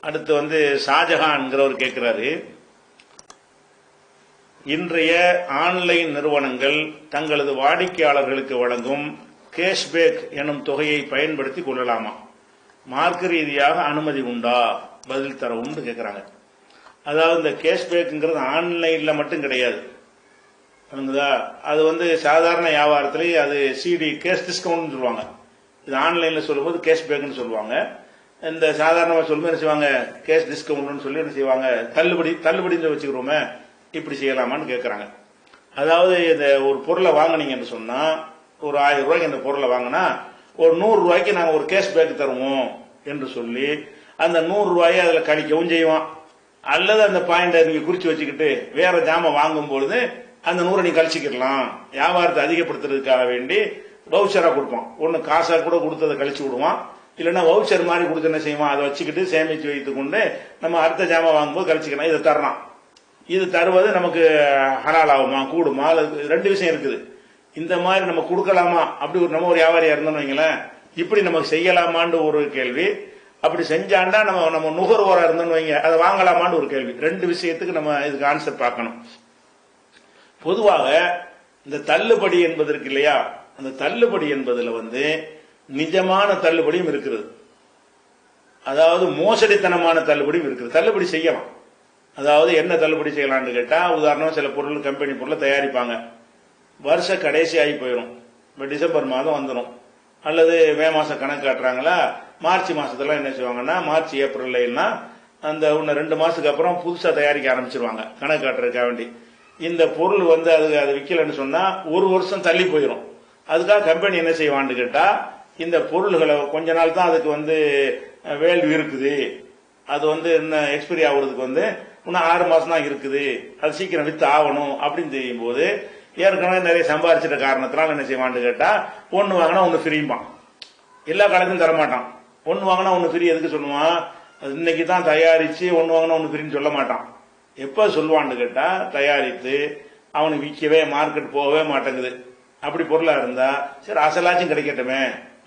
அடுத்து வந்து ஷாஜஹான்கிறவர் கேட்கிறாரு இன்றைய ஆன்லைன் நிறுவனங்கள் தங்களது வாடிக்கையாளர்களுக்கு வழங்கும் கேஷ்பேக் எனும் தொகையை பயன்படுத்தி கொள்ளலாமா? மார்க்க ரீதியாக அனுமதி உண்டா? பதில் தரவும்னு கேட்கிறாங்க அதாவது இந்த கேஷ்பேக்குங்கிறது ஆன்லைன்ல மட்டும் கிடையாது. புரியுதா அது வந்து சாதாரண வியாபாரத்திலேயே அது சிடி கேஷ் டிஸ்கவுண்ட் சொல்லுவாங்க. இது ஆன்லைன்ல சொல்லும்போது கேஷ்பேக்குன்னு சொல்லுவாங்க. இந்த சாதாரணமாக சொல்லும்போது என்ன செய்வாங்க? கேஷ் டிஸ்கவுண்ட்னு சொல்லி என்ன செய்வாங்க? தள்ளுபடி தள்ளுபடின்னு வச்சுக்கிறோமே இப்படி செய்யலாமான்னு கேட்குறாங்க அதாவது இந்த ஒரு பொருளை வாங்கினீங்கன்னு சொன்னால் ஒரு ஆயிரம் ரூபாய்க்கு இந்த பொருளை வாங்கினா ஒரு நூறு ரூபாய்க்கு நாங்கள் ஒரு கேஷ் பேக் தருவோம் என்று சொல்லி அந்த நூறு ரூபாயை அதில் கழிக்கவும் செய்வான். அல்லது அந்த பாயிண்டை நீங்கள் குறித்து வச்சுக்கிட்டு வேற ஜாமான் வாங்கும் பொழுது அந்த நூறை நீ கழிச்சிக்கிடலாம். வியாபாரத்தை அதிகப்படுத்துறதுக்காக வேண்டி வவுச்சரா கொடுப்பான். ஒன்று காசாக கூட கொடுத்ததை கழிச்சு விடுவான். இல்லைன்னா வவுச்சர் மாதிரி கொடுத்து என்ன செய்வான்? அதை வச்சுக்கிட்டு சேமித்து வைத்து கொண்டு நம்ம அடுத்த ஜாமான் வாங்கும்போது கழிச்சிக்கலாம். இதை தரலாம். இது தருவது நமக்கு ஹலால் ஆகுமா கூடுமா ரெண்டு விஷயம் இருக்குது. இந்த மாதிரி நம்ம கொடுக்கலாமா? அப்படி ஒரு நம்ம ஒரு வியாபாரியா இருந்தோம்னு வைங்களேன். இப்படி நமக்கு செய்யலாமான்னு ஒரு கேள்வி. அப்படி செஞ்சாண்டா நம்ம நம்ம நுகர்வோரா இருந்தோம்னு வைங்க. அதை வாங்கலாமான்னு ஒரு கேள்வி. ரெண்டு விஷயத்துக்கு நம்ம இதுக்கு ஆன்சர் பார்க்கணும். பொதுவாக இந்த தள்ளுபடி என்பது இல்லையா? அந்த தள்ளுபடி என்பதுல வந்து நிஜமான தள்ளுபடியும் இருக்கிறது. அதாவது மோசடித்தனமான தள்ளுபடியும் இருக்குது தள்ளுபடி செய்யலாம். அதாவது என்ன தள்ளுபடி செய்யலாம்னு கேட்டா உதாரணம் சில பொருள் கம்பெனி பொருளை தயாரிப்பாங்க. வருஷ கடைசி ஆகி போயிடும் இப்போ டிசம்பர் மாதம் வந்துடும் அல்லது மே மாசம் கணக்கு காட்டுறாங்களா? மார்ச் மாசத்துல என்ன செய்வாங்கன்னா மார்ச் ஏப்ரல்ல அந்த இன்னும் ரெண்டு மாசத்துக்கு அப்புறம் புதுசா தயாரிக்க ஆரம்பிச்சிருவாங்க. கணக்கு காட்டுறதுக்காக வேண்டி. இந்த பொருள் வந்து அது அது விற்கலன்னு சொன்னா ஒரு வருஷம் தள்ளி போயிடும் அதுக்காக கம்பெனி என்ன செய்வான்னு கேட்டா இந்த பொருள்களை கொஞ்ச நாள் தான் அதுக்கு வந்து வேல்யூ இருக்குது. அது வந்து இன்னும் எக்ஸ்பைரி ஆகுறதுக்கு வந்து இன்னும் ஆறு மாசம் தான் இருக்குது. அது சீக்கிரம் வித்து ஆகணும் அப்படின்னு தெரியும் போது ஏற்கனவே நிறைய சம்பாரிச்சிட்ட காரணத்தினால என்ன செய்வான்னு கேட்டா ஒன்று வாங்கினா ஒன்று ஃப்ரீம்பான். எல்லா காலத்தையும் தரமாட்டான். ஒன்று வாங்கினா ஒன்று ஃப்ரீ எதுக்கு சொல்லுவான்? அது இன்னைக்கு தான் தயாரிச்சு ஒன்று வாங்கினா ஒன்று ஃப்ரீன்னு சொல்ல மாட்டான். எப்போ சொல்லுவான்னு கேட்டா தயாரித்து அவனுக்கு விற்கவே மார்க்கெட் போகவே மாட்டேங்குது. அப்படி பொருளாக இருந்தா சரி அசலாச்சும் கிடைக்கட்டுமே.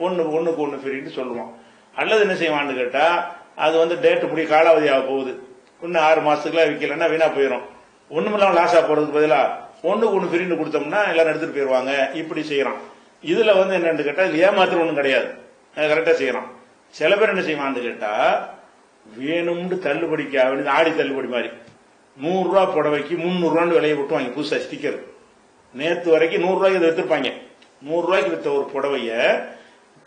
ஒன்று ஒன்றுக்கு ஒன்று ஃப்ரீன்னு சொல்லுவான். அல்லது என்ன செய்வான்னு கேட்டால் அது வந்து டேட்டு முடிய காலாவதி போகுது. இன்னும் ஆறு மாதத்துக்குலாம் விற்கலன்னா வீணாக போயிடும் ஒன்றுமில்லாமல் லாஸாக போகிறதுக்கு பதிலாக ஒன்றுக்கு ஒன்று ஃப்ரீன்னு கொடுத்தோம்னா எல்லாரும் எடுத்துகிட்டு போயிடுவாங்க இப்படி செய்கிறான் இதில் வந்து என்னென்னு கேட்டால் இது ஏமாத்திரம் ஒன்றும் கிடையாது. கரெக்டாக செய்கிறான் சில பேர் என்ன செய்வான்னு கேட்டால் வேணும்னு தள்ளுபடிக்க வேண்டியது ஆடி தள்ளுபடி மாதிரி. நூறுரூவா புடவைக்கு முந்நூறுரூவான்னு விலையை விலையை விட்டுவாங்க புதுசாக ஸ்டிக்கர் நேற்று வரைக்கும் நூறுரூவாய்க்கு இதை வித்துருப்பாங்க நூறுரூவாய்க்கு விற்ற ஒரு புடவைய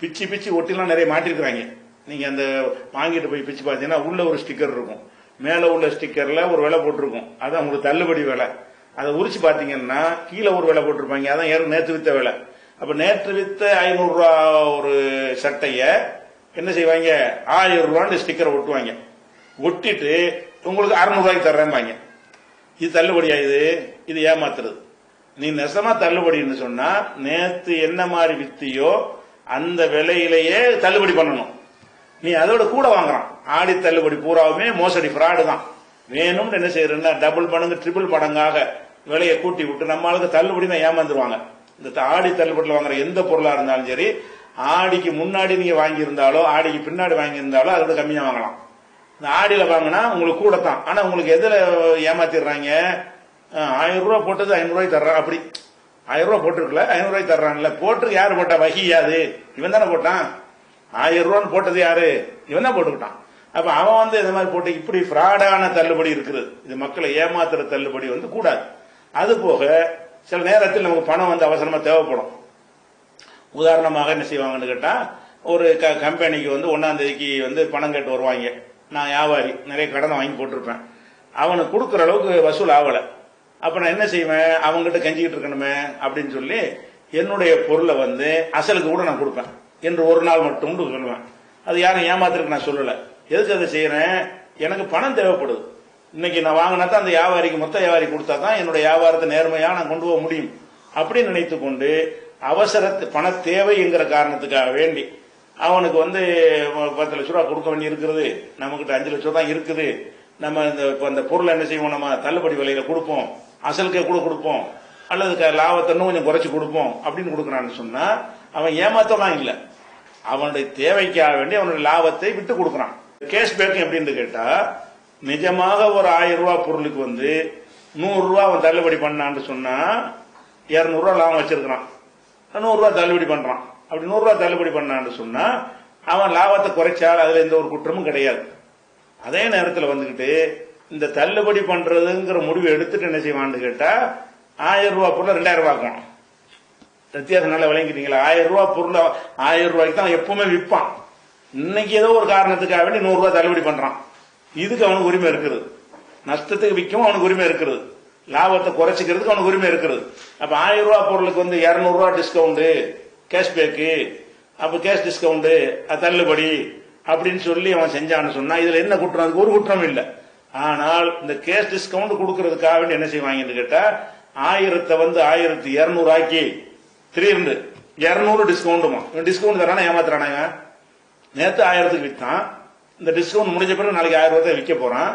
பிச்சு பிச்சு ஒட்டிலாம் நிறைய மாட்டிருக்கிறாங்க. நீங்க அந்த வாங்கிட்டு போய் பிச்சு பார்த்தீங்கன்னா உள்ள ஒரு ஸ்டிக்கர் இருக்கும். மேல உள்ள ஸ்டிக்கர்ல ஒரு விலை போட்டிருக்கும். அதான் உங்களுக்கு தள்ளுபடி விலை. அதை உரிச்சு பாத்தீங்கன்னா கீழே ஒரு விலை போட்டிருப்பாங்க. அதான் ஏறும் நேற்று வித்த விலை. அப்ப நேற்று வித்த ஐநூறு ரூபா ஒரு சட்டைய என்ன செய்வாங்க? ஆயிரம் ரூபான்னு ஸ்டிக்கரை ஒட்டுவாங்க. ஒட்டிட்டு உங்களுக்கு அறுநூறு ரூபாய்க்கு தர்றேன்பாங்க. இது தள்ளுபடி ஆயுது இது ஏமாத்துறது. நீ நெசமா தள்ளுபடின்னு சொன்னா நேத்து என்ன மாதிரி வித்தியோ அந்த விலையிலேயே தள்ளுபடி பண்ணணும். நீ அதோட கூட வாங்குறான் ஆடி தள்ளுபடி பூராவுமே மோசடி ஃப்ராடு தான். வேணும்னு என்ன செய்யறேன்னா டபுள் மடங்கு ட்ரிபிள் மடங்காக விலையை கூட்டி விட்டு நம்ம ஆளுக்கு தள்ளுபடி தான் ஏமாந்துருவாங்க. இந்த ஆடி தள்ளுபடியில் வாங்குற எந்த பொருளா இருந்தாலும் சரி ஆடிக்கு முன்னாடி நீங்க வாங்கியிருந்தாலோ ஆடிக்கு பின்னாடி வாங்கியிருந்தாலோ அதோட கம்மியா வாங்கலாம். இந்த ஆடியில வாங்கினா உங்களுக்கு கூட தான். ஆனா உங்களுக்கு எதுல ஏமாத்திடுறாங்க? ஆயிரம் ரூபாய் போட்டது ஐநூறு ரூபாய் தர்றேன் அப்படி. ஆயிரம் ரூபாய் போட்டிருக்கல ஐநூறு ரூபாய் தர்றான்ல. போட்டு யாரு போட்டா? வகியாது இவன் தானே போட்டான். ஆயிரம் ரூபான்னு போட்டது யாரு? இவன் தான் போட்டுக்கிட்டான். அப்ப அவன் வந்து இந்த மாதிரி போட்டு இப்படி ஃப்ராடான தள்ளுபடி இருக்குது. இது மக்களை ஏமாத்துற தள்ளுபடி வந்து கூடாது. அது போக சில நேரத்தில் நமக்கு பணம் வந்து அவசரமா தேவைப்படும். உதாரணமாக என்ன செய்வாங்கன்னு கேட்டா ஒரு க- கம்பெனிக்கு வந்து ஒன்னாம் தேதிக்கு வந்து பணம் கேட்டு வருவாங்க. நான் வியாபாரி நிறைய கடனை வாங்கி போட்டிருப்பேன். அவனுக்கு கொடுக்குற அளவுக்கு வசூல் ஆகலை. அப்ப நான் என்ன செய்வேன்? அவங்ககிட்ட கெஞ்சிக்கிட்டு இருக்கணுமே அப்படின்னு சொல்லி என்னுடைய பொருளை வந்து அசலுக்கு கூட நான் கொடுப்பேன். என்று ஒரு நாள் மட்டும் சொல்லுவேன். அது யாரும் ஏமாத்திருக்கு நான் சொல்லல. எதுக்கு அதை செய்யறேன் எனக்கு பணம் தேவைப்படுது. இன்னைக்கு நான் வாங்கினா தான் அந்த வியாபாரிக்கு மொத்த வியாபாரி கொடுத்தா தான் என்னுடைய வியாபாரத்தை நேர்மையா நான் கொண்டு போக முடியும். அப்படின்னு நினைத்து கொண்டு அவசர பண தேவைங்கிற காரணத்துக்காக வேண்டி அவனுக்கு வந்து பத்து லட்ச ரூபா கொடுக்க வேண்டி இருக்கிறது நம்மகிட்ட அஞ்சு லட்ச ரூபா தான் இருக்குது. நம்ம இந்த இப்போ அந்த பொருளை என்ன செய்வோம்? நம்ம தள்ளுபடி விலையில கொடுப்போம். அசலுக்கே கூட கொடுப்போம். அல்லது லாபத்தை இன்னும் கொஞ்சம் குறைச்சு கொடுப்போம் அப்படின்னு கொடுக்குறான்னு சொன்னா அவன் ஏமாத்தலாம் இல்லை. அவனுடைய தேவைக்காக வேண்டி அவனுடைய லாபத்தை விட்டு கொடுக்குறான். கேஷ் கேஷ்பேக் எப்படின்னு கேட்டா நிஜமாக ஒரு ஆயிரம் ரூபாய் பொருளுக்கு வந்து நூறு அவன் தள்ளுபடி பண்ணான்னு சொன்னா இரநூறுவா லாபம் வச்சிருக்கிறான். நூறுரூவா தள்ளுபடி பண்றான். அப்படி நூறுரூவா தள்ளுபடி பண்ணான்னு சொன்னா அவன் லாபத்தை குறைச்சால் அதுல எந்த ஒரு குற்றமும் கிடையாது. அதே நேரத்தில் வந்துகிட்டு இந்த தள்ளுபடி பண்றதுங்கிற முடிவு எடுத்துட்டு என்ன செய்வான்னு கேட்டா ஆயிரம் ரூபாய் பொருள் ரெண்டாயிரம் ரூபாய் ஆக்கும் வித்தியாசம் நல்லா விளங்கிட்டீங்களா? ஆயிரம் ரூபாய் பொருள் ஆயிரம் ரூபாய்க்கு தான் எப்பவுமே விற்பான். இன்னைக்கு ஏதோ ஒரு காரணத்துக்காக வேண்டி நூறு ரூபாய் தள்ளுபடி பண்றான். இதுக்கு அவனுக்கு உரிமை இருக்குது. நஷ்டத்துக்கு விற்கவும் அவனுக்கு உரிமை இருக்குது. லாபத்தை குறைச்சிக்கிறதுக்கு அவனுக்கு உரிமை இருக்குது. அப்ப ஆயிரம் ரூபாய் பொருளுக்கு வந்து இருநூறு ரூபாய் டிஸ்கவுண்ட் கேஷ்பேக்கு அப்ப கேஷ் டிஸ்கவுண்ட் தள்ளுபடி அப்படின்னு சொல்லி அவன் செஞ்சான்னு சொன்னா இதுல என்ன குற்றம்? அதுக்கு ஒரு குற்றம் இல்லை. ஆனால் இந்த கேஷ் டிஸ்கவுண்ட் கொடுக்கறதுக்காக வேண்டி என்ன செய்வாங்கன்னு கேட்டா ஆயிரத்தை வந்து ஆயிரத்தி இருநூறு ஆக்கி திடீர்னு இருநூறு டிஸ்கவுண்டுமா டிஸ்கவுண்ட் தரானா ஏமாத்துறானாங்க நேத்து ஆயிரத்துக்கு வித்தான். இந்த டிஸ்கவுண்ட் முடிஞ்ச பிறகு நாளைக்கு ஆயிரம் ரூபாய் விற்க போறான்.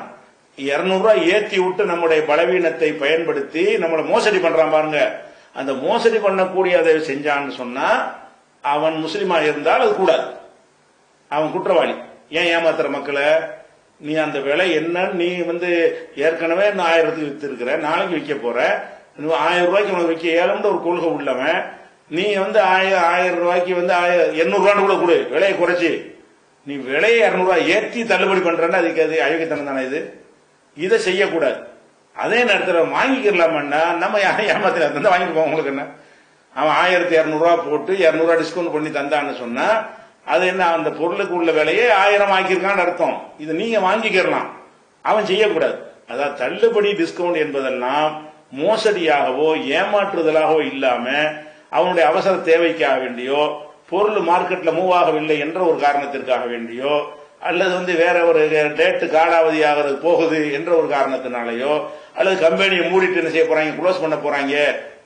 இருநூறு ரூபாய் ஏத்தி விட்டு நம்முடைய பலவீனத்தை பயன்படுத்தி நம்மளை மோசடி பண்றான் பாருங்க. அந்த மோசடி பண்ணக்கூடிய அதை செஞ்சான்னு சொன்னா அவன் முஸ்லீமா இருந்தால் அது கூடாது. அவன் குற்றவாளி. ஏன் ஏமாத்துற மக்களை? நீ அந்த விலை என்னன்னு நீ வந்து ஏற்கனவே நான் ஆயிரத்துக்கு வித்திருக்கிற. நாளைக்கு விற்க போற. நீ ஆயிரம் ரூபாய்க்கு உனக்கு விற்க ஏழும்ன்ற ஒரு கொள்கை உள்ளவன். நீ வந்து ஆயிரம் ஆயிரம் ரூபாய்க்கு வந்து ஆயிரம் எண்ணூறுவான்னு கூட கொடு. விலையை குறைச்சி. நீ விலையை இரநூறுவா ஏற்றி தள்ளுபடி பண்றேன்னா அதுக்கு அது அழகித்தனம் தானே இது? இதை செய்யக்கூடாது. அதே நேரத்தில் வாங்கிக்கலாமன்னா நம்ம யாரும் ஏமாத்திர தந்தா வாங்கிட்டு உங்களுக்கு என்ன? அவன் ஆயிரத்தி இரநூறுவா போட்டு இரநூறுவா டிஸ்கவுண்ட் பண்ணி தந்தான்னு சொன்னா அது என்ன அந்த பொருளுக்கு உள்ள விலையே ஆயிரம் ஆக்கியிருக்கான்னு அர்த்தம். இது நீங்க வாங்கிக்கிறலாம் அவன் செய்யக்கூடாது. அதாவது தள்ளுபடி டிஸ்கவுண்ட் என்பதெல்லாம் மோசடியாகவோ ஏமாற்றுதலாகவோ இல்லாம அவனுடைய அவசர தேவைக்காக வேண்டியோ பொருள் மார்க்கெட்ல மூவ் ஆகவில்லை என்ற ஒரு காரணத்திற்காக வேண்டியோ அல்லது வந்து வேற ஒரு டேட்டு காலாவதி ஆகிறது போகுது என்ற ஒரு காரணத்தினாலேயோ அல்லது கம்பெனியை மூடிட்டு என்ன செய்ய போறாங்க க்ளோஸ் பண்ண போறாங்க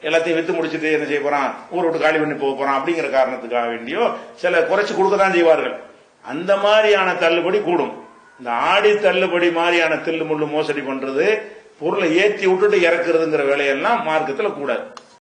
எல்லாத்தையும் வித்து முடிச்சுட்டு என்ன செய்ய போறான்? ஊர் விட்டு காலி பண்ணி போக போறான். அப்படிங்கிற காரணத்துக்காக வேண்டியோ சில குறைச்சு கொடுக்க தான் செய்வார்கள். அந்த மாதிரியான தள்ளுபடி கூடும். இந்த ஆடி தள்ளுபடி மாதிரியான தில்லு முள்ளு மோசடி பண்றது பொருளை ஏற்றி விட்டுட்டு இறக்குறதுங்கிற வேலையெல்லாம் மார்க்கத்தில் கூடாது.